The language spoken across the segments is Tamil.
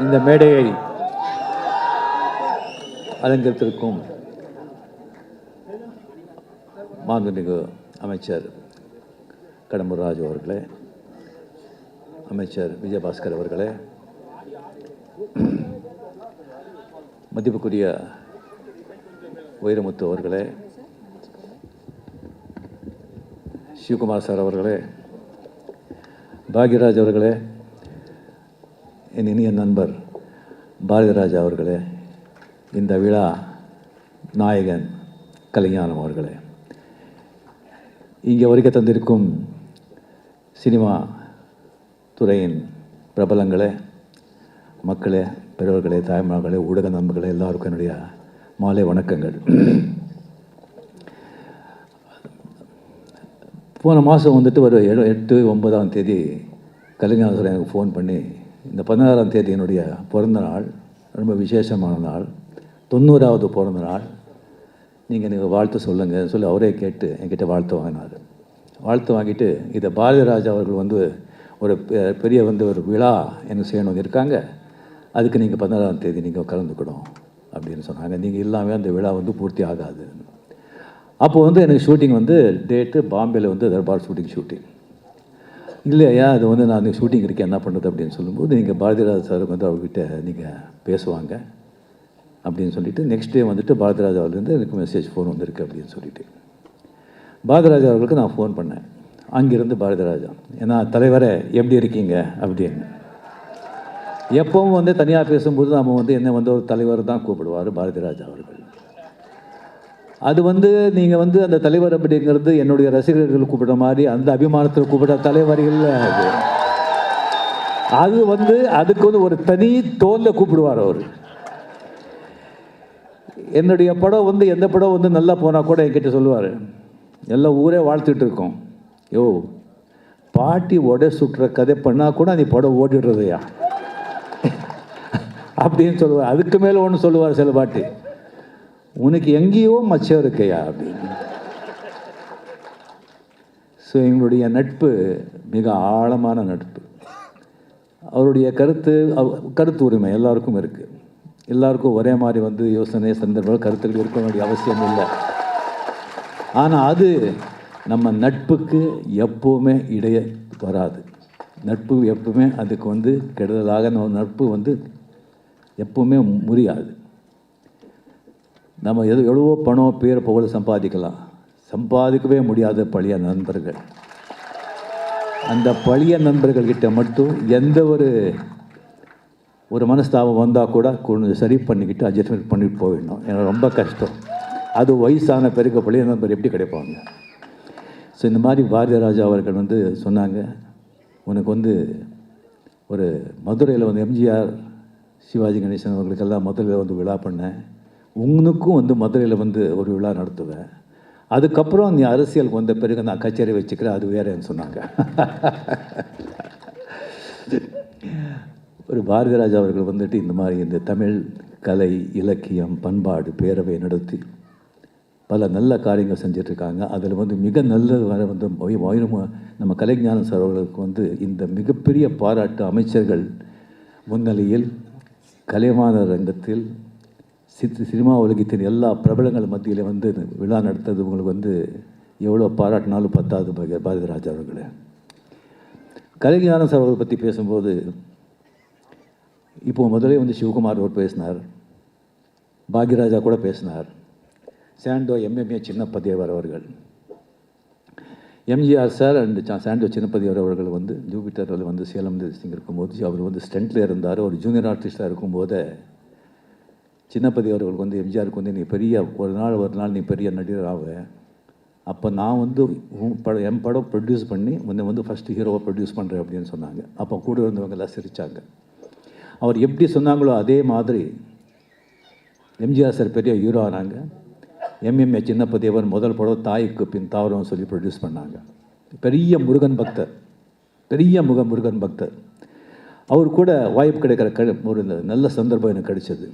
இந்த மேடையை அலங்கரித்திருக்கும் மாண்புமிகு அமைச்சர் கடம்பூர் ராஜு அவர்களே அமைச்சர் விஜயபாஸ்கர் அவர்களே மதிப்புக்குரிய வைரமுத்து அவர்களே சிவகுமார் சார் அவர்களே பாக்யராஜ் அவர்களே என் இனிய நண்பர் பாரதிராஜா அவர்களே இந்த விழா நாயகன் கலைஞானம் அவர்களே. இங்கே வருகை தந்திருக்கும் சினிமா துறையின் பிரபலங்களே மக்களே பெரியவர்களே தாய்மார்களே ஊடக நண்பர்களே எல்லாருக்கும் என்னுடைய மாலை வணக்கங்கள். போன மாதம் வந்துட்டு ஒரு ஏழு எட்டு ஒன்பதாம் தேதி கலைஞர் எனக்கு ஃபோன் பண்ணி இந்த பதினாறாம் தேதி என்னுடைய பிறந்த நாள் ரொம்ப விசேஷமான நாள். தொண்ணூறாவது பிறந்த நாள். நீங்கள் நீங்கள் வாழ்த்து சொல்லுங்கள் சொல்லி அவரே கேட்டு என்கிட்ட வாழ்த்து வாங்கினார். வாழ்த்து வாங்கிட்டு இதை பாரதிராஜா அவர்கள் வந்து ஒரு பெ- பெரிய வந்து ஒரு விழா எனக்கு செய்யணும் இருக்காங்க. அதுக்கு நீங்கள் பதினாறாம் தேதி நீங்கள் கலந்துக்கணும் அப்படின்னு சொன்னாங்க. நீங்கள் இல்லாமல் அந்த விழா வந்து பூர்த்தி ஆகாது அப்போது வந்து எனக்கு ஷூட்டிங் வந்து டேட்டு பாம்பேயில் வந்து தர்பார் ஷூட்டிங் ஷூட்டிங் இல்லையா அது வந்து நான் ஷூட்டிங் இருக்கேன் என்ன பண்ணுறது அப்படின்னு சொல்லும்போது நீங்கள் பாரதிராஜ் சார் வந்து அவர்கிட்ட நீங்கள் பேசுவாங்க அப்படின்னு சொல்லிட்டு நெக்ஸ்ட் டே வந்துட்டு பாரதிராஜ் அவர்லேருந்து எனக்கு மெசேஜ் ஃபோன் வந்திருக்கு அப்படின்னு சொல்லிட்டு. பாரதிராஜா அவர்களுக்கு நான் ஃபோன் பண்ணேன். அங்கிருந்து பாரதிராஜா ஏன்னா தலைவரே எப்படி இருக்கீங்க? அப்படின்னு. எப்பவும் வந்து தனியாக பேசும்போது நம்ம வந்து என்ன வந்து ஒரு தலைவர் தான் கூப்பிடுவார் பாரதிராஜா அவர்கள். அது வந்து நீங்கள் வந்து அந்த தலைவர் அப்படிங்கிறது என்னுடைய ரசிகர்கள் கூப்பிடுற மாதிரி அந்த அபிமானத்தில் கூப்பிடுற தலைவர்கள் அது. அது வந்து அதுக்கு வந்து ஒரு தனி தோல்ல கூப்பிடுவார் அவர். என்னுடைய படம் வந்து எந்த படம் வந்து நல்லா போனால் கூட என்கிட்ட சொல்லுவார். எல்லா ஊரே வாழ்த்துட்டு இருக்கோம். யோ பாட்டி உடை சுட்டுற கதை பண்ணால் கூட நீ படம் ஓடிடுறதையா? அப்படின்னு சொல்லுவார். அதுக்கு மேலே ஒன்று சொல்லுவார் சில பாட்டி. உனக்கு எங்கேயோ மச்சம் இருக்கையா அப்படின்னு. ஸோ எங்களுடைய நட்பு மிக ஆழமான நட்பு. அவருடைய கருத்து அவ- கருத்து உரிமை எல்லாருக்கும் இருக்குது எல்லாருக்கும் ஒரே மாதிரி வந்து யோசனை சந்தர்ப்பங்கள் கருத்துக்கள் இருக்க வேண்டிய அவசியம் இல்லை. ஆனால் அது நம்ம நட்புக்கு எப்போவுமே இடைய வராது. நட்பு எப்பவுமே அதுக்கு வந்து கெடுதலாக நம்ம நட்பு வந்து எப்பவுமே முறியாது. நம்ம எது எவ்வளவோ பணம் பேர் புகழ் சம்பாதிக்கலாம். சம்பாதிக்கவே முடியாத பழைய நண்பர்கள். அந்த பழைய நண்பர்கள்கிட்ட மட்டும் எந்த ஒரு ஒரு மனஸ்தாபம் வந்தால் கூட கொஞ்சம் சரி பண்ணிக்கிட்டு அட்ஜஸ்ட்மெண்ட் பண்ணிட்டு போயிடணும் எனக்கு ரொம்ப கஷ்டம். அது வயசான பிறகு பழைய நண்பர் எப்படி கிடைப்பாங்க? ஸோ இந்த மாதிரி பாரதிராஜா அவர்கள் வந்து சொன்னாங்க உனக்கு வந்து ஒரு மதுரையில் வந்து எம்ஜிஆர் சிவாஜி கணேசன் அவர்களுக்கெல்லாம் மதுரையில் வந்து விழா பண்ணேன். உங்களுக்கும் வந்து மதுரையில் வந்து ஒரு விழா நடத்துவேன். அதுக்கப்புறம் நீ அரசியலுக்கு வந்த பிறகு நான் கச்சேரி வச்சுக்கிறேன் அது வேறேன்னு சொன்னாங்க. ஒரு பாரதிராஜா அவர்கள் வந்துட்டு இந்த மாதிரி இந்த தமிழ் கலை இலக்கியம் பண்பாடு பேரவை நடத்தி பல நல்ல காரியங்கள் செஞ்சிட்ருக்காங்க. அதில் வந்து மிக நல்ல வர வந்து வை- நம்ம கலைஞான சார் அவர்களுக்கு வந்து இந்த மிகப்பெரிய பாராட்டு அமைச்சர்கள் முன்னிலையில் கலைவாண ரங்கத்தில் சினிமா உலகத்தின் எல்லா பிரபலங்கள் மத்தியில் வந்து விழா நடத்தது உங்களுக்கு வந்து எவ்வளோ பாராட்டினாலும் பத்தாவது பாரதி- பாரதிராஜா அவர்களே. கலைஞான சார் அவர்களை பற்றி பேசும்போது இப்போ முதலே வந்து சிவகுமார் அவர் பேசினார். பாக்யராஜா கூட பேசினார். சாண்டோ எம்எம்ஏ சின்னப்பதேவர் அவர்கள். எம்ஜிஆர் சார் அண்ட் சாண்டோ சின்னப்பதேவர் அவர்கள் வந்து ஜூபிட்டரில் வந்து சேலம் சிங் இருக்கும்போது அவர் வந்து ஸ்டென்ட்டில் இருந்தார். ஒரு ஜூனியர் ஆர்டிஸ்டாக இருக்கும்போது சின்னப்பதி அவர்களுக்கு வந்து எம்ஜிஆருக்கு வந்து நீ பெரிய ஒரு நாள் ஒரு நாள் நீ பெரிய நடிகர் ஆவ அப்போ நான் வந்து உன் படம் என் படம் ப்ரொடியூஸ் பண்ணி உன்னை வந்து ஃபஸ்ட்டு ஹீரோவை ப்ரொடியூஸ் பண்ணுறேன் அப்படின்னு சொன்னாங்க. அப்போ கூட இருந்தவங்க எல்லாம் சிரித்தாங்க அவர் எப்படி சொன்னாங்களோ அதே மாதிரி எம்ஜிஆர் சார் பெரிய ஹீரோ ஆனாங்க. எம்எம்ஏ சின்னப்பதேவன் முதல் படம் தாய்க்கு பின் தாவரம் சொல்லி ப்ரொடியூஸ் பண்ணாங்க. பெரிய முருகன் பக்தர். பெரிய முக முருகன் பக்தர். அவர் கூட வாய்ப்பு கிடைக்கிற க ஒரு நல்ல சந்தர்ப்பம் எனக்கு கிடைச்சது.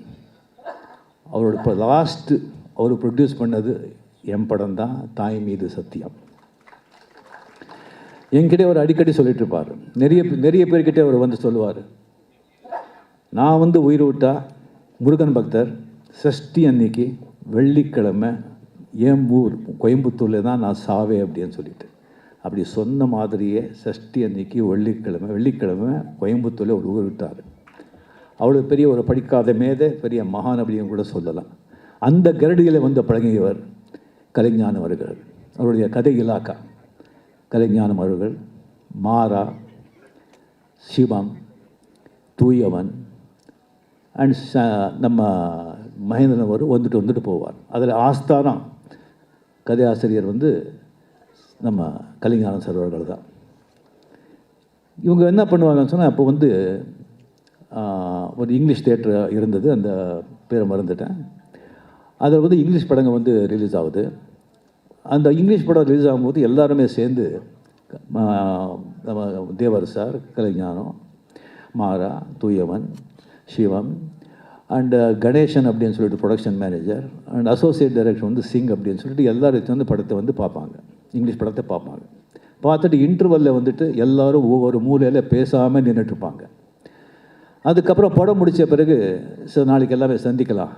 அவரோட இப்போ லாஸ்ட்டு அவர் ப்ரொடியூஸ் பண்ணது என் படம் தான் தாய் மீது சத்தியம். என்கிட்ட அவர் அடிக்கடி சொல்லிட்டு இருப்பார். நிறைய நிறைய பேர்கிட்ட அவர் வந்து சொல்லுவார். நான் வந்து உயிர் விட்டா முருகன் பக்தர் சஷ்டி அன்னைக்கு வெள்ளிக்கிழமை என் ஊர் கோயம்புத்தூரில் தான் நான் சாவே அப்படின்னு சொல்லிட்டு. அப்படி சொன்ன மாதிரியே சஷ்டி அன்னைக்கு வெள்ளிக்கிழமை வெள்ளிக்கிழமை கோயம்புத்தூரில் ஒரு ஊர் விட்டார். அவ்வளோ பெரிய ஒரு படிக்காத மேதை பெரிய மகான் அப்படின்னு கூட சொல்லலாம். அந்த கரடியில் வந்து பழகியவர் கலைஞானம் அவர்கள். அவருடைய கதை இலாக்கா. கலைஞானம் அவர்கள் மாறா சிவம் தூயவன் அண்ட் நம்ம மகேந்திரன் அவர் வந்துட்டு வந்துட்டு போவார். அதில் ஆஸ்தானம் கதை ஆசிரியர் வந்து நம்ம கலிஞானம் சார் அவர்கள் தான் இவங்க என்ன பண்ணுவாங்கன்னு சொன்னால் அப்போ வந்து ஒரு இங்கிலீஷ் தேட்டர் இருந்தது அந்த பேரை மறந்துட்டேன். அதில் வந்து இங்கிலீஷ் படங்கள் வந்து ரிலீஸ் ஆகுது. அந்த இங்கிலீஷ் படம் ரிலீஸ் ஆகும்போது எல்லாருமே சேர்ந்து நம்ம தேவர் சார் கலைஞானம் மாறா தூயவன் சிவம் அண்டு கணேசன் அப்படின்னு சொல்லிட்டு production manager and associate director வந்து சிங் அப்படின்னு சொல்லிட்டு எல்லாரும் வந்து படத்தை வந்து பார்ப்பாங்க. இங்கிலீஷ் படத்தை பார்ப்பாங்க. பார்த்துட்டு இன்டர்வலில் வந்துட்டு எல்லாரும் ஒவ்வொரு மூலையில் பேசாமல் நின்றுட்டுருப்பாங்க அதுக்கப்புறம் படம் முடித்த பிறகு சரி நாளைக்கு எல்லாமே சந்திக்கலாம்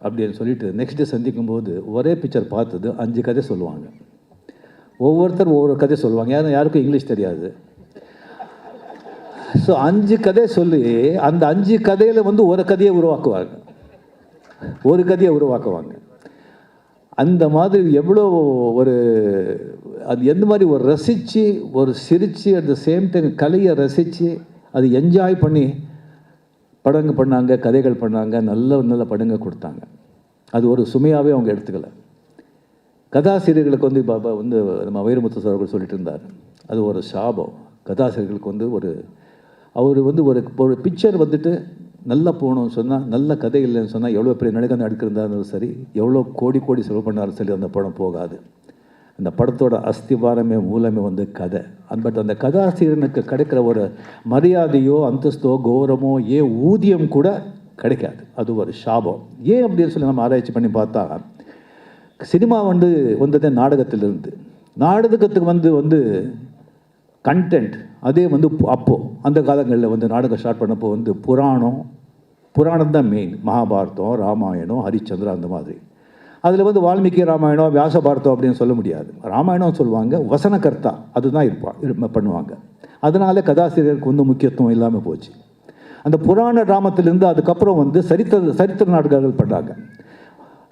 அப்படின்னு சொல்லிட்டு நெக்ஸ்ட் டே சந்திக்கும் போது ஒரே பிக்சர் பார்த்தது அஞ்சு கதை சொல்லுவாங்க. ஒவ்வொருத்தர் ஒவ்வொரு கதை சொல்லுவாங்க. யாரும் யாருக்கும் இங்கிலீஷ் தெரியாது. ஸோ அஞ்சு கதை சொல்லி அந்த அஞ்சு கதையில் வந்து ஒரு கதையை உருவாக்குவாங்க. ஒரு கதையை உருவாக்குவாங்க. அந்த மாதிரி எவ்வளோ ஒரு அது எந்த மாதிரி ஒரு ரசித்து ஒரு சிரித்து அட் த சேம் டைம் கலையை ரசித்து அது என்ஜாய் பண்ணி படங்கள் பண்ணாங்க கதைகள் பண்ணாங்க நல்ல நல்ல படங்க கொடுத்தாங்க. அது ஒரு சுமையாகவே அவங்க எடுத்துக்கல. கதாசிரியர்களுக்கு வந்து பாபா வந்து நம்ம வைரமுத்து சார் அவர்கள் சொல்லிட்டு இருந்தார். அது ஒரு சாபம். கதாசிரியர்களுக்கு வந்து ஒரு அவர் வந்து ஒரு ஒரு பிக்சர் வந்துட்டு நல்லா போகணும்னு சொன்னால் நல்ல கதை இல்லைன்னு சொன்னால் எவ்வளோ பெரிய நடிகை இருந்தாலும் சரி எவ்வளோ கோடி கோடி செலவு பண்ணாலும் சரி அந்த படம் போகாது. அந்த படத்தோட அஸ்திவாரமே மூலமே வந்து கதை. பட் அந்த கதாசிரியனுக்கு கிடைக்கிற ஒரு மரியாதையோ அந்தஸ்தோ கௌரவமோ ஏன் ஊதியம் கூட கிடைக்காது. அது ஒரு சாபம். ஏன் அப்படின்னு சொல்லி நம்ம ஆராய்ச்சி பண்ணி பார்த்தா சினிமா வந்து வந்ததே நாடகத்திலிருந்து. நாடகத்துக்கு வந்து வந்து கண்டென்ட் அதே வந்து அப்போது அந்த காலங்களில் வந்து நாடகம் ஸ்டார்ட் பண்ணப்போ வந்து புராணம் புராணம் தான் மெயின் மகாபாரதம் ராமாயணம் ஹரிச்சந்திரா அந்த மாதிரி. அதில் வந்து வால்மீகி ராமாயணம் வியாச பாரதம் அப்படின்னு சொல்ல முடியாது. ராமாயணம் சொல்லுவாங்க வசனகர்த்தா அதுதான் இருப்பா பண்ணுவாங்க. அதனால கதாசிரியருக்கு வந்து முக்கியத்துவம் இல்லாமல் போச்சு. அந்த புராண ராமத்திலேருந்து அதுக்கப்புறம் வந்து சரித்திர சரித்திர நாடுகள் பண்ணாங்க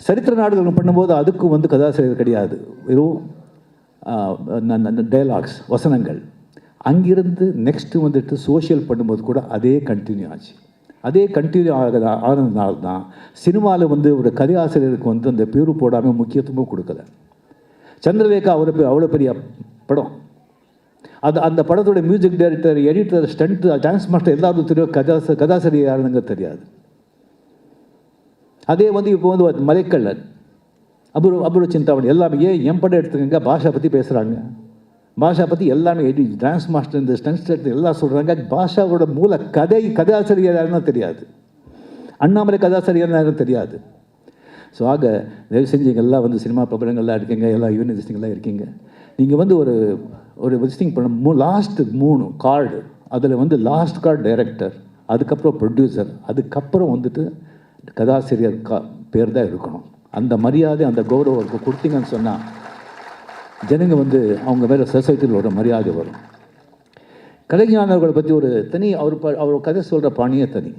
சரித்திர நாடுகள் பண்ணும்போது அதுக்கும் வந்து கதாசிரியர் கிடையாது. வெறும் டைலாக்ஸ் வசனங்கள். அங்கிருந்து நெக்ஸ்ட்டு வந்துட்டு சோஷியல் பண்ணும்போது கூட அதே கண்டினியூ ஆச்சு. அதே கண்டினியூ ஆக ஆனதுனால தான் சினிமாவில் வந்து ஒரு கதையாசிரியருக்கு வந்து அந்த பேரு போடாமல் முக்கியத்துவமும் கொடுக்கல. சந்திரலேகா அவர் அவ்வளோ பெரிய படம். அது அந்த படத்தோட music director editor stunt dance master எல்லாரும் தெரியும் கதாச கதாசிரியர் யாருங்க தெரியாது. அதே வந்து இப்போ வந்து மலைக்கல்லன் அபூர்வ அபூர்வ சிந்தாமணி எல்லாமே ஏன் என் படம் எடுத்துக்கங்க பாஷா பற்றி பேசுகிறாங்க பாஷா பற்றி எல்லாமே எடி டான்ஸ் மாஸ்டர் இந்த ஸ்டன்ஸ் எல்லாம் சொல்கிறாங்க பாஷாவோட மூல கதை கதாசிரியர் யாருன்னா தெரியாது. அண்ணாமலை கதாசிரியர் யாரும் தெரியாது. ஸோ ஆக தயவு செஞ்சு எல்லாம் வந்து சினிமா பிரபலங்கள்லாம் இருக்கீங்க எல்லா யூனிவர்சிட்டிங்கெல்லாம் இருக்கீங்க. நீங்கள் வந்து ஒரு ஒரு விசிட்டிங் பண்ண மூ லாஸ்ட் மூணு கார்டு அதில் வந்து லாஸ்ட் கார்டு டைரக்டர் அதுக்கப்புறம் ப்ரொடியூசர் அதுக்கப்புறம் வந்துட்டு கதாசிரியர் கா பேர் தான் இருக்கணும். அந்த மரியாதை அந்த கௌரவம் கொடுத்தீங்கன்னு சொன்னால் ஜனங்க வந்து அவங்க மேலே சொசைட்டியில் ஒரு மரியாதை வரும். கலைஞானவர்களை பற்றி ஒரு தனி அவர் ப- அவர் கதை சொல்கிற பாணியே தனி.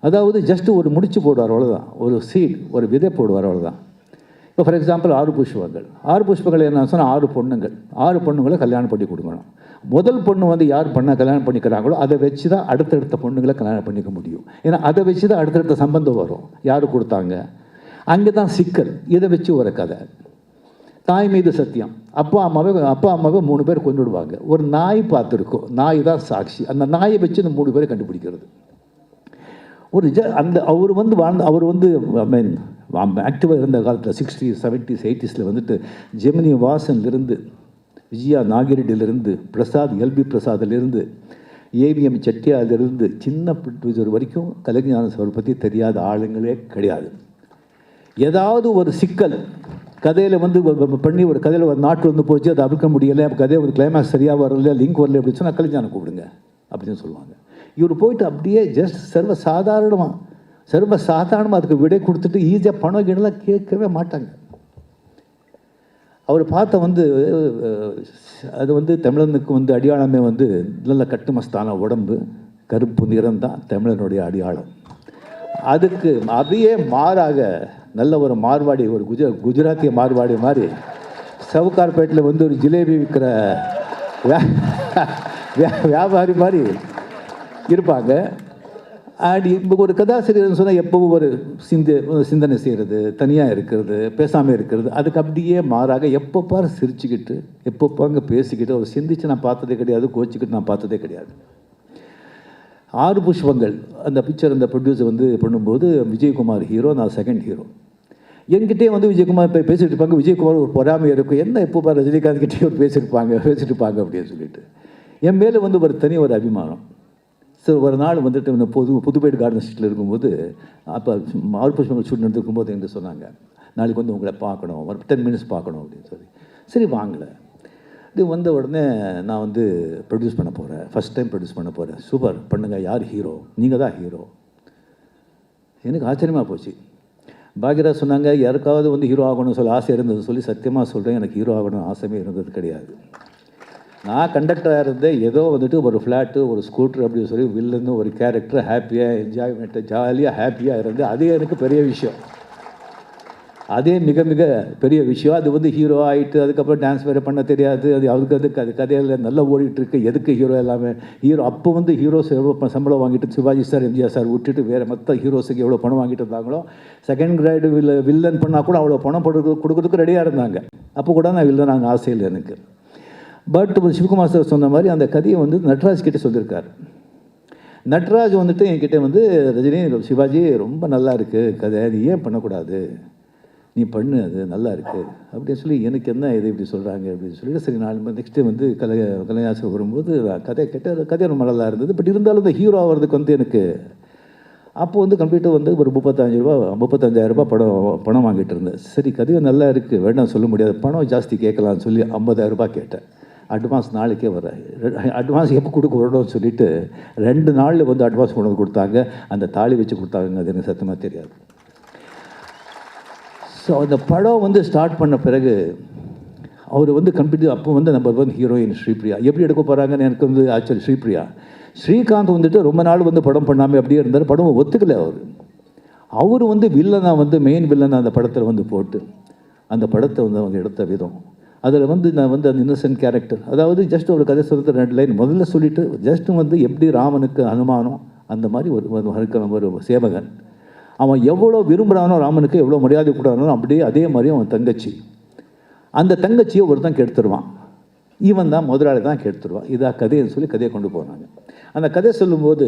அதாவது ஜஸ்ட் ஒரு முடிச்சு போடுவார் அவ்வளோதான் ஒரு சீட் ஒரு விதை போடுவார் அவ்வளோதான் இப்போ ஃபார் எக்ஸாம்பிள் ஆறு புஷ்பங்கள். ஆறு புஷ்பங்கள் என்ன சொன்னால் ஆறு பொண்ணுங்கள். ஆறு பொண்ணுங்களை கல்யாணம் பண்ணி கொடுக்கணும். முதல் பொண்ணு வந்து யார் பண்ணால் கல்யாணம் பண்ணிக்கிறாங்களோ அதை வச்சு தான் அடுத்தடுத்த பொண்ணுங்களை கல்யாணம் பண்ணிக்க முடியும். ஏன்னா அதை வச்சு தான் அடுத்தடுத்த சம்பந்தம் வரும். யார் கொடுத்தாங்க? அங்கே தான் சிக்கல். இதை வச்சு ஒரு கதை. தாய் மீது சத்தியம். அப்பா அம்மாவை அப்பா அம்மாவை மூணு பேர் கொண்டுடுவாங்க ஒரு நாய் பார்த்துருக்கோம். நாய் தான் சாட்சி. அந்த நாயை வச்சு இந்த மூணு பேரை கண்டுபிடிக்கிறது. ஒரு ஜ அந்த அவர் வந்து வாழ்ந்த அவர் வந்து ஐ மீன் ஆக்டிவாக இருந்த காலத்தில் சிக்ஸ்டி செவன்ட்டிஸ் எயிட்டிஸில் வந்துட்டு ஜெமினி வாசன்லேருந்து விஜயா நாகிரெட்டிலிருந்து பிரசாத் எல்பி பிரசாத்லேருந்து ஏவிஎம் செட்டியாரிலிருந்து சின்ன ப்ரொடியூசர் வரைக்கும் கலைஞான சார் பற்றி தெரியாத ஆளுங்களே கிடையாது. ஏதாவது ஒரு சிக்கல் கதையில் வந்து பண்ணி ஒரு கதையில் ஒரு நாட்டு வந்து போச்சு அதை அவிழ்க்க முடியலை கதையை ஒரு கிளைமேக்ஸ் சரியாக வரல லிங்க் வரல அப்படின்னு சொன்னால் கலைஞானம் கூப்பிடுங்க அப்படின்னு சொல்லுவாங்க. இவர் போயிட்டு அப்படியே ஜஸ்ட் சர்வ சாதாரணமாக சர்வ சாதாரணமாக அதுக்கு விடை கொடுத்துட்டு ஈஸியாக பணம் கிணலாம் கேட்கவே மாட்டாங்க. அவர் பார்த்த வந்து அது வந்து தமிழனுக்கு வந்து அடையாளமே வந்து நல்ல கட்டுமஸ்தான உடம்பு கருப்பு நிறம் தான் தமிழனுடைய அடையாளம். அதுக்கு அதையே மாறாக நல்ல ஒரு மார்வாடி ஒரு குஜ குஜராத்திய மார்வாடி மாதிரி சவுகார்பேட்டில் வந்து ஒரு ஜிலேபி விற்கிற வியா- வியா- வியாபாரி மாதிரி இருப்பாங்க. அண்ட் இப்போ ஒரு கதாசிரியர்னு சொன்னால் எப்பவும் ஒரு சிந்து சிந்தனை செய்கிறது தனியாக இருக்கிறது பேசாமல் இருக்கிறது அதுக்கு அப்படியே மாறாக எப்போ பாரு சிரிச்சுக்கிட்டு எப்போ பாங்க பேசிக்கிட்டு அவர் சிந்திச்சு நான் பார்த்ததே கிடையாது கோச்சிக்கிட்டு நான் பார்த்ததே கிடையாது. ஆறு புஷ்பங்கள். அந்த பிக்சர் அந்த ப்ரொடியூசர் வந்து பண்ணும்போது விஜயகுமார் ஹீரோ நான் செகண்ட் ஹீரோ என்கிட்டே வந்து விஜயகுமார் இப்போ பேசிகிட்டு இருப்பாங்க. விஜயகுமார் ஒரு பொறாமை இருக்கும். என்ன எப்போ ரஜினிகாந்த் கிட்டே ஒரு பேசியிருப்பாங்க பேசிட்டு இருப்பாங்க அப்படின்னு சொல்லிட்டு. என் மேலே வந்து ஒரு தனி ஒரு அபிமானம். சரி ஒரு நாள் வந்துட்டு இந்த புது புதுப்பேடு கார்டன் ஸ்ட்ரீட்டில் இருக்கும்போது அப்போ ஆறு புஷ்பங்கள் ஷூட் நடந்துருக்கும்போது என்கிட்ட சொன்னாங்க நாளைக்கு வந்து உங்களை பார்க்கணும். ஒரு டென் மினிட்ஸ் பார்க்கணும் அப்படின்னு சொல்லி. சரி வாங்கலை. இது வந்த உடனே நான் வந்து ப்ரொடியூஸ் பண்ண போகிறேன் ஃபஸ்ட் டைம் ப்ரொடியூஸ் பண்ண போகிறேன் சூப்பர் பண்ணுங்கள் யார் ஹீரோ நீங்கள் தான் ஹீரோ எனக்கு ஆச்சரியமாக போச்சு. பாக்யராஜ் சொன்னாங்க யாருக்காவது வந்து ஹீரோ ஆகணும்னு சொல்லி ஆசை இருந்தது சொல்லி சத்தியமாக சொல்கிறேன் எனக்கு ஹீரோ ஆகணும் ஆசையே இருந்தது கிடையாது. நான் கண்டக்டராக இருந்தேன். ஏதோ வந்துட்டு ஒரு ஃப்ளாட்டு ஒரு ஸ்கூட்ரு அப்படின்னு சொல்லி வில்லுன்னு ஒரு கேரக்டர் ஹாப்பியாக என்ஜாய்மெண்ட்டு ஜாலியாக ஹாப்பியாக இருந்து அதே எனக்கு பெரிய விஷயம். அதே மிக மிக பெரிய விஷயம். அது வந்து ஹீரோ ஆகிட்டு அதுக்கப்புறம் டான்ஸ் வேறு பண்ண தெரியாது. அது அவருக்கு அதுக்கு அது கதையில் நல்லா ஓடிட்டுருக்கு. எதுக்கு ஹீரோ எல்லாமே? ஹீரோ அப்போ வந்து ஹீரோ எவ்வளோ சம்பளம் வாங்கிட்டு சிவாஜி சார் எம்ஜிஆர் சார் விட்டுட்டு வேறு மற்ற ஹீரோஸுக்கு எவ்வளோ பணம் வாங்கிட்டு இருந்தாங்களோ செகண்ட் கிரேடு வில்ல வில்லன் பண்ணால் கூட அவ்வளோ பணம் கொடுக்க கொடுக்கறதுக்கு ரெடியாக இருந்தாங்க. அப்போ கூட நான் வில்லன் நாங்கள் ஆசையில் எனக்கு. பட் சிவகுமார் சார் சொன்ன மாதிரி அந்த கதையை வந்து நட்ராஜ் கிட்டே சொல்லியிருக்காரு நட்ராஜ் வந்துட்டு என்கிட்ட வந்து ரஜினி சிவாஜி ரொம்ப நல்லா இருக்குது கதை. அது ஏன் பண்ணக்கூடாது? நீ பண்ணு அது நல்லா இருக்குது அப்படின்னு சொல்லி எனக்கு என்ன இது இப்படி சொல்கிறாங்க அப்படின்னு சொல்லிட்டு சரி நாலு நெக்ஸ்ட்டு வந்து கலை கலையாசம் வரும்போது நான் கேட்டால் கேட்ட கதை ரொம்ப நல்லா இருந்தது. பட் இருந்தாலும் இந்த ஹீரோ ஆகிறதுக்கு வந்து எனக்கு அப்போ வந்து கம்ப்ளீட்டாக வந்து ஒரு முப்பத்தஞ்சு ரூபா முப்பத்தஞ்சாயிரம் ரூபாய் படம் பணம் வாங்கிட்டு இருந்தேன். சரி கதையும் நல்லா இருக்குது வேண்டாம் சொல்ல முடியாது. பணம் ஜாஸ்தி கேட்கலாம்னு சொல்லி ஐம்பதாயிரம் ரூபாய் கேட்டேன். அட்வான்ஸ் நாளைக்கே வரேன் அட்வான்ஸ் எப்போ கொடுக்க வரணும்னு சொல்லிட்டு ரெண்டு நாளில் வந்து அட்வான்ஸ் கொண்டு வந்து கொடுத்தாங்க. அந்த தாலி வச்சு கொடுத்தாங்க அது எனக்கு சத்தமாக தெரியாது. ஸோ அந்த படம் வந்து ஸ்டார்ட் பண்ண பிறகு அவர் வந்து கம்ப்ளீட் அப்போ வந்து நம்பர் ஒன் ஹீரோயின் ஸ்ரீபிரியா. எப்படி எடுக்க போகிறாங்கன்னு எனக்கு வந்து ஆக்சுவலி ஸ்ரீபிரியா. ஸ்ரீகாந்த் வந்துட்டு ரொம்ப நாள் வந்து படம் பண்ணாமல் அப்படியே இருந்தார். படம் ஒத்துக்கலை அவர். அவர் வந்து வில்லனா வந்து மெயின் வில்லனாக அந்த படத்தில் வந்து போட்டு அந்த படத்தை வந்து அவங்க எடுத்த விதம். அதில் வந்து நான் வந்து அந்த இன்னசென்ட் கேரக்டர் அதாவது ஜஸ்ட் ஒரு கதை சொல்கிறது ரெண்டு லைன் முதல்ல சொல்லிட்டு ஜஸ்ட் வந்து எப்படி ராமனுக்கு அனுமானம் அந்த மாதிரி ஒரு ஒரு ஒரு சேவகன். அவன் எவ்வளோ விரும்புகிறானோ ராமனுக்கு எவ்வளோ மரியாதை கொடுறானோ அப்படியே அதே மாதிரி அவன் தங்கச்சி. அந்த தங்கச்சியை ஒருத்தன் கெடுத்துருவான். இவன் தான் முதலாளி தான் கெடுத்துருவான். இதா கதைன்னு சொல்லி கதையை கொண்டு போனாங்க அந்த கதை சொல்லும்போது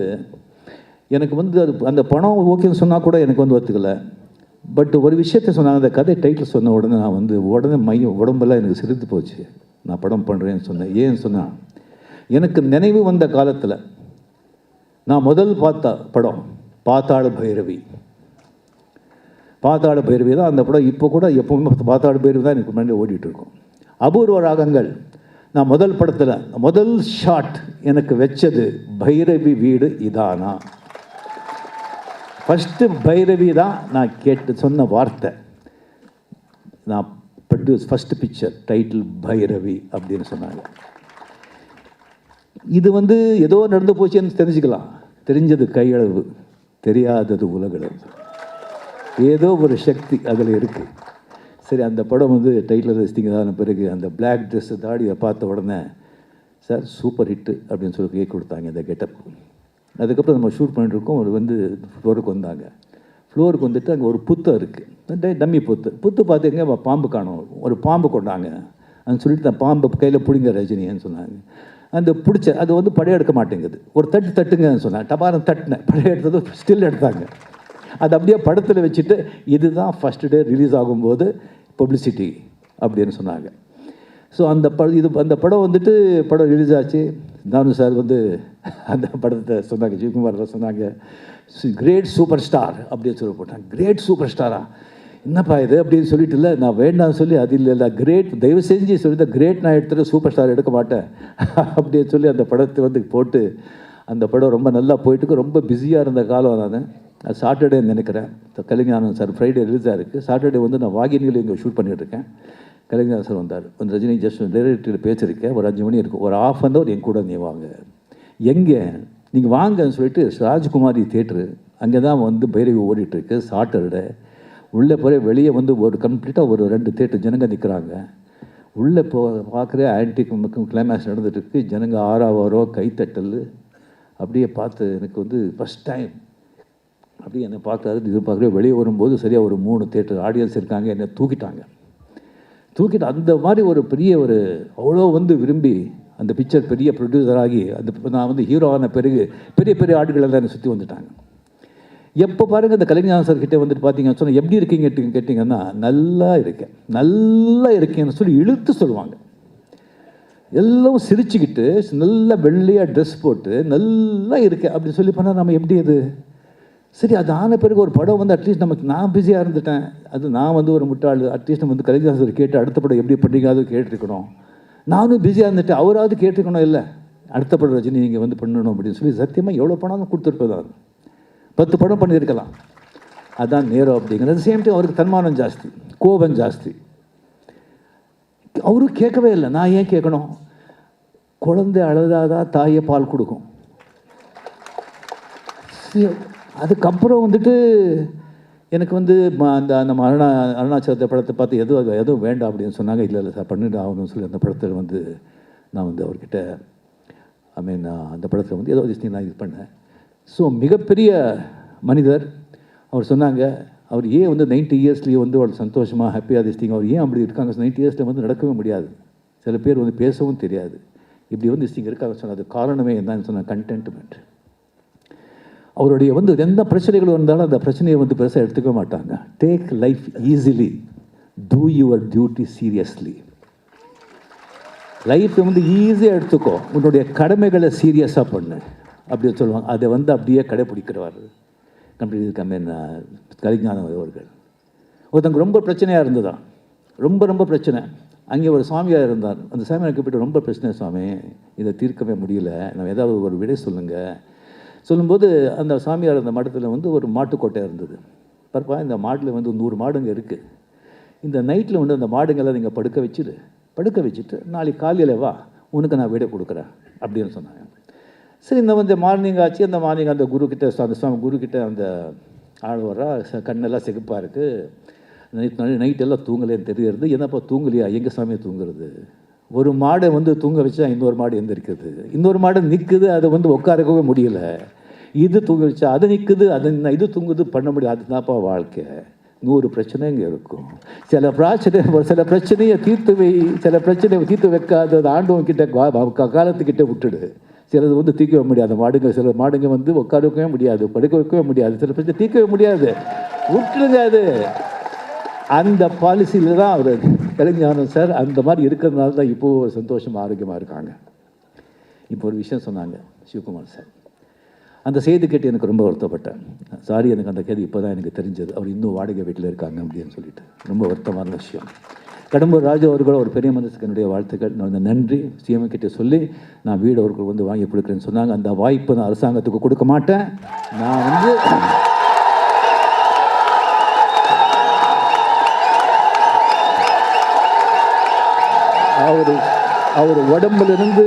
எனக்கு வந்து அது அந்த பணம் ஓகேன்னு சொன்னால் கூட எனக்கு வந்து ஒத்துக்கலை. பட் ஒரு விஷயத்த சொன்னாங்க. அந்த கதை டைட்டில் சொன்ன உடனே நான் வந்து உடனே மையம் உடம்பெல்லாம் எனக்கு சிரித்து போச்சு. நான் படம் பண்ணுறேன்னு சொன்னேன். ஏன்னு சொன்னால் எனக்கு நினைவு வந்த காலத்தில் நான் முதல் பார்த்த படம் பாத்தாள் பைரவி. பாத்தாடு பைரவி தான் அந்த படம் இப்போ கூட எப்பவுமே பாத்தாடு பைரவி தான் எனக்கு முன்னாடி ஓடிட்டு இருக்கும் அபூர்வ ராகங்கள். நான் முதல் படத்தில் முதல் ஷாட் எனக்கு வச்சது பைரவி வீடு இதானா? ஃபஸ்ட்டு பைரவி தான் நான் கேட்டு சொன்ன வார்த்தை. நான் produce first picture title Bhairavi அப்படின்னு சொன்னாங்க. இது வந்து ஏதோ நடந்து போச்சுன்னு தெரிஞ்சுக்கலாம். தெரிஞ்சது கையளவு. தெரியாதது உலகளவு. ஏதோ ஒரு சக்தி அதில் இருக்குது சரி அந்த படம் வந்து டைட்டில் ரசித்தீங்க பிறகு அந்த பிளாக் ட்ரெஸ்ஸு தாடியை பார்த்த உடனே சார் சூப்பர் ஹிட்டு அப்படின்னு சொல்லி கேக் கொடுத்தாங்க இந்த கெட்டப் அதுக்கப்புறம் நம்ம ஷூட் பண்ணிட்டுருக்கோம் ஒரு வந்து ஃப்ளோருக்கு வந்தாங்க. ஃப்ளோருக்கு வந்துட்டு அங்கே ஒரு புத்தம் இருக்குது டம்மி புத்து. புத்து பார்த்துங்க பாம்பு காணும். ஒரு பாம்பு கொண்டாங்க. அது சொல்லிட்டு நான் பாம்பு கையில் பிடிங்க ரஜினின்னு சொன்னாங்க. அந்த பிடிச்ச அது வந்து படையெடுக்க மாட்டேங்குது. ஒரு தட்டு தட்டுங்கன்னு சொன்னேன் டபாரம் தட்டினேன் படையெடுத்தது ஸ்டில் எடுத்தாங்க. அது அப்படியே படத்தில் வச்சுட்டு இதுதான் ஃபஸ்ட் டே ரிலீஸ் ஆகும்போது பப்ளிசிட்டி அப்படின்னு சொன்னாங்க. ஸோ அந்த படம் இது அந்த படம் வந்துட்டு படம் ரிலீஸ் ஆச்சு. தானு சார் வந்து அந்த படத்தை சொன்னாங்க ஜிவகுமார் சொன்னாங்க கிரேட் சூப்பர் ஸ்டார் அப்படின்னு சொல்லி போட்டாங்க. கிரேட் சூப்பர் ஸ்டாரா என்னப்பா இது? அப்படின்னு சொல்லிட்டு இல்லை நான் வேண்டாம்னு சொல்லி அது இல்லை இல்லை கிரேட் தயவு செஞ்சு சொல்லி கிரேட் நான் எடுத்துகிட்டு சூப்பர் ஸ்டார் எடுக்க மாட்டேன். அப்படின்னு சொல்லி அந்த படத்தை வந்து போட்டு அந்த படம் ரொம்ப நல்லா போயிட்டுக்கு ரொம்ப பிஸியாக இருந்த காலம் நான் சாட்டர்டே நினைக்கிறேன். கலைஞானம் சார் ஃப்ரைடே ரிலீஸாக இருக்குது சாட்டர்டே வந்து நான் வாகினியில் இங்கே ஷூட் பண்ணிகிட்ருக்கேன் கலைஞர் சார் வந்தார். வந்து ரஜினி ஜஸ்ட் டைரக்டரில் பேசியிருக்கேன். ஒரு அஞ்சு மணி இருக்கும் ஒரு ஆஃப் அன் ஹவர் என் கூட நீ வாங்க. எங்கே? நீங்கள் வாங்கன்னு சொல்லிட்டு ராஜ்குமாரி தேட்ரு அங்கே தான் வந்து பைரவி ஓடிட்டுருக்கு. சாட்டர்டே உள்ளே போகிற வெளியே வந்து ஒரு கம்ப்ளீட்டாக ஒரு ரெண்டு தேட்டர் ஜனங்க நிற்கிறாங்க உள்ளே போ பார்க்குற ஆன்டிக் கிளைமேக்ஸ் நடந்துகிட்டு இருக்கு. ஜனங்க ஆறாவாரோ கைத்தட்டல். அப்படியே பார்த்து எனக்கு வந்து ஃபஸ்ட் டைம் அப்படி என்னை பார்க்குறாரு இது வெளியே வரும்போது சரியாக ஒரு மூணு தேட்டர் ஆடியன்ஸ் இருக்காங்க என்னை தூக்கிட்டாங்க. தூக்கிட்டு அந்த மாதிரி ஒரு பெரிய ஒரு அவ்வளோ வந்து விரும்பி அந்த பிக்சர் பெரிய ப்ரொடியூசராகி அந்த நான் வந்து ஹீரோ ஆன பிறகு பெரிய பெரிய ஆடுகள் எல்லாம் என்னை சுற்றி வந்துட்டாங்க. எப்போ பாருங்க அந்த கலைஞர் சார் கிட்டே வந்துட்டு பார்த்தீங்கன்னு சொன்னால் எப்படி இருக்கீங்க? கேட்டிங்கன்னா நல்லா இருக்கேன் நல்லா இருக்கேன்னு சொல்லி இழுத்து சொல்லுவாங்க. எல்லாம் சிரிச்சுக்கிட்டு நல்லா வெள்ளையாக ட்ரெஸ் போட்டு நல்லா இருக்கேன் அப்படின்னு சொல்லி பண்ணால் நம்ம எப்படி அது? சரி அது ஆன பிறகு ஒரு படம் வந்து அட்லீஸ்ட் நமக்கு நான் பிஸியாக இருந்துட்டேன். அது நான் வந்து ஒரு முட்டாள். அட்லீஸ்ட் நம்ம வந்து கலிதாசர் கேட்டு அடுத்த படம் எப்படி பண்ணுறீங்க அது கேட்டிருக்கணும். நானும் பிஸியாக இருந்துட்டேன். அவராவது கேட்டிருக்கணும் இல்லை. அடுத்த படம் ரஜினி நீங்கள் வந்து பண்ணணும் அப்படின்னு சொல்லி சத்தியமாக எவ்வளோ பணம் கொடுத்துருப்பேன் பத்து படம் பண்ணியிருக்கலாம். அதான் நேரம் அப்படிங்கிறது. சேம் டைம் அவருக்கு தன்மானம் ஜாஸ்தி கோபம் ஜாஸ்தி. அவரும் கேட்கவே இல்லை. நான் ஏன் கேட்கணும்? குழந்தை அழுதாதான் தாயை பால் கொடுக்கும். சரி, அதுக்கப்புறம் வந்துட்டு எனக்கு வந்து ம- அந்த நம்ம அருணா அருணாச்சலத்தை படத்தை பார்த்து எதுவும் எதுவும் வேண்டாம் அப்படின்னு சொன்னாங்க. இல்லை இல்லை சார் பண்ணிட்டு ஆகணும்னு சொல்லி அந்த படத்தில் வந்து நான் வந்து அவர்கிட்ட ஐ மீன் அந்த படத்தில் வந்து ஏதோ விஷயம் நான் இது பண்ணேன். ஸோ மிகப்பெரிய மனிதர். அவர் சொன்னாங்க அவர் ஏன் வந்து நைன்ட்டி இயர்ஸ்லேயே வந்து அவர் சந்தோஷமாக ஹாப்பியாக திஸ்திங்க அவர் ஏன் அப்படி இருக்காங்க? நைன்ட்டி இயர்ஸில் வந்து நடக்கவே முடியாது. சில பேர் வந்து பேசவும் தெரியாது. இப்படி வந்து திஸ்டிங் இருக்காங்க சொன்னது காரணமே என்னன்னு சொன்ன கண்டென்ட்மெண்ட் அவருடைய வந்து எந்த பிரச்சனைகள் வந்தாலும் அந்த பிரச்சனையை வந்து பெருசாக எடுத்துக்க மாட்டாங்க. Take life easily to your duty seriously லைஃப்பை வந்து ஈஸியாக எடுத்துக்கோ. உன்னுடைய கடமைகளை சீரியஸாக பண்ணு. அப்படி சொல்லுவாங்க. அதை வந்து அப்படியே கடைப்பிடிக்கிறவர். கம்ப்ளீட் கம்மி கலிஞானம் அவர்கள். ஒருத்தங்க ரொம்ப பிரச்சனையாக இருந்ததான் ரொம்ப ரொம்ப பிரச்சனை. அங்கே ஒரு சாமியார் இருந்தார். அந்த சாமியார் கூப்பிட்டு ரொம்ப பிரச்சனை சுவாமி. இதை தீர்க்கவே முடியல. நம்ம ஏதாவது ஒரு விடை சொல்லுங்கள் சொல்லும்போது அந்த சாமியார் அந்த மடத்தில் வந்து ஒரு மாட்டுக்கோட்டை இருந்தது. பரப்பா இந்த மாட்டில் வந்து நூறு மாடுங்க இருக்குது இந்த நைட்டில் வந்து அந்த மாடுங்கெல்லாம் நீங்கள் படுக்க வச்சுடு படுக்க வச்சுட்டு நாளைக்கு காலையில் வா உனக்கு நான் வீடை கொடுக்குறேன் அப்படின்னு சொன்னாங்க. சரி இந்த வந்து மார்னிங் ஆச்சு. அந்த மார்னிங் அந்த குரு அந்த சுவாமி குரு அந்த ஆள் வர்றா கண்ணெல்லாம் செகுப்பாக இருக்குது நைட் நைட்டெல்லாம் தூங்கலேன்னு தெரியறது. என்னப்பா தூங்கலையா? எங்கள் சாமியை தூங்குறது? ஒரு மாடை வந்து தூங்க வச்சா இன்னொரு மாடு எந்திரிக்குது. இன்னொரு மாடு நிற்குது அதை வந்து உட்காரக்கவே முடியல. இது தூங்க வச்சா அது நிற்குது அது இது தூங்குது பண்ண முடியாது அதுதான்ப்பா வாழ்க்கை. நூறு பிரச்சனைங்க இருக்கும். சில பிரச்சனை சில பிரச்சனையை தீர்த்து வை சில பிரச்சனையை தீர்த்து வைக்காத ஆண்டவன் கிட்ட கா- காலத்துக்கிட்ட விட்டுடு. சிலது வந்து தீர்க்கவே முடியாது. மாடுங்க சில மாடுங்க வந்து உட்கார வைக்கவே முடியாது படுக்க வைக்கவே முடியாது. சில பிரச்சனை தீர்க்கவே முடியாது. விட்டுருங்க அது. அந்த பாலிசியில் தான் அவர் கலைஞானம் சார் அந்த மாதிரி இருக்கிறதுனால தான் இப்போது சந்தோஷமாக ஆரோக்கியமாக இருக்காங்க. இப்போ ஒரு விஷயம் சொன்னாங்க சிவகுமார் சார். அந்த செய்தி கேட்டு எனக்கு ரொம்ப வருத்தப்பட்டேன். சாரி எனக்கு அந்த கேள்வி இப்போ தான் எனக்கு தெரிஞ்சது. அவர் இன்னும் வாடகை வீட்டில் இருக்காங்க அப்படின்னு சொல்லிட்டு. ரொம்ப வருத்தமான விஷயம். கடம்பூர் ராஜு அவர்கள் ஒரு பெரிய மனசுக்கு என்னுடைய வாழ்த்துக்கள். நான் நன்றி. சிஎம் கிட்டே சொல்லி நான் வீடு அவர்கள் வந்து வாங்கி கொடுக்குறேன்னு சொன்னாங்க. அந்த வாய்ப்பு நான் அரசாங்கத்துக்கு கொடுக்க மாட்டேன். நான் வந்து அவர் அவர் உடம்புல இருந்து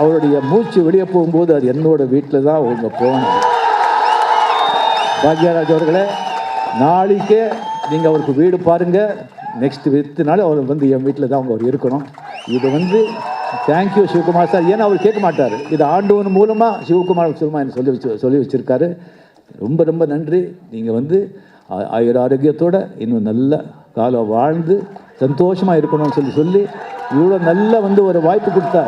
அவருடைய மூச்சு வெளியே போகும்போது அது என்னோட வீட்டில் தான் அவங்க போகணும் பாக்யராஜ் அவர்களே நாளைக்கே நீங்கள் அவருக்கு வீடு பாருங்கள் நெக்ஸ்ட் வித்து நாள் அவர் வந்து என் வீட்டில் தான் அவங்க அவர் இருக்கணும். இது வந்து தேங்க்யூ சிவகுமார் சார். ஏன்னா அவர் கேட்க மாட்டார். இது ஆண்டவன் மூலமாக சிவகுமார் சிவமா என்ன சொல்லி வச்சு சொல்லி வச்சுருக்காரு. ரொம்ப ரொம்ப நன்றி. நீங்கள் வந்து ஆயுர் ஆயுர இன்னும் நல்ல காலம் வாழ்ந்து சந்தோஷமாக இருக்கணும்னு சொல்லி சொல்லி இவ்வளோ நல்ல வந்து ஒரு வாய்ப்பு கொடுத்த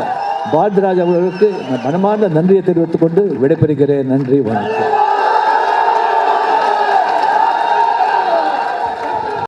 பாரதிராஜ் அவர்களுக்கு நான் மனமார்ந்த நன்றியை தெரிவித்துக் கொண்டு விடைபெறுகிறேன். நன்றி வணக்கம்.